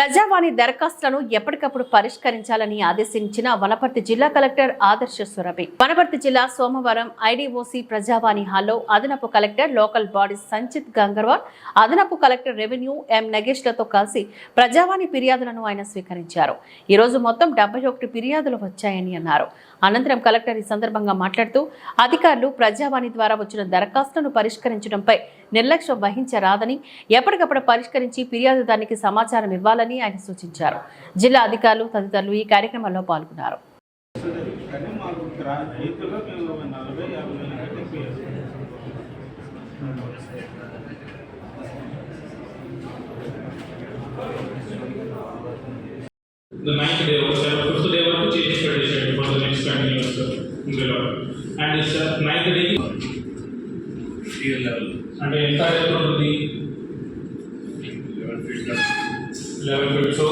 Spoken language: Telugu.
ప్రజావాణి దరఖాస్తులను ఎప్పటికప్పుడు పరిష్కరించాలని ఆదేశించిన వనపర్తి జిల్లా కలెక్టర్ ఆదర్శ సురభి. వనపర్తి జిల్లా సోమవారం ఐడీఓసి ప్రజావాణి హాల్లో అదనపు collector local body Sanchit Gangarwal అదనపు కలెక్టర్ రెవెన్యూ ఎం నగేష్లతో కలిసి ప్రజావాణి ఫిర్యాదులను ఆయన స్వీకరించారు. ఈ రోజు మొత్తం డెబ్బై ఒకటి ఫిర్యాదులు వచ్చాయని అన్నారు. అనంతరం కలెక్టర్ ఈ సందర్భంగా మాట్లాడుతూ అధికారులు ప్రజావాణి ద్వారా వచ్చిన దరఖాస్తులను పరిష్కరించడంపై నిర్లక్ష్యం వహించరాదని ఎప్పటికప్పుడు పరిష్కరించి ఫిర్యాదుదానికి సమాచారం ఇవ్వాలని ఆయన సూచించారు. జిల్లా అధికారులు తదితరులు ఈ కార్యక్రమంలో పాల్గొన్నారు. కానీ మాకు రా- రైతుగా మేము నలభై యాభై వేల కంటే ఎక్కువ వేస్తాం. the ninth day or seven, fifth day వరకు చేసి పెట్టేసేయండి ఫర్ ద నెక్స్ట్ కంటిన్యూస్ ఇందులో అండ్ నైన్త్ డే అంటే ఎంత ఉంటుంది? Eleven feet so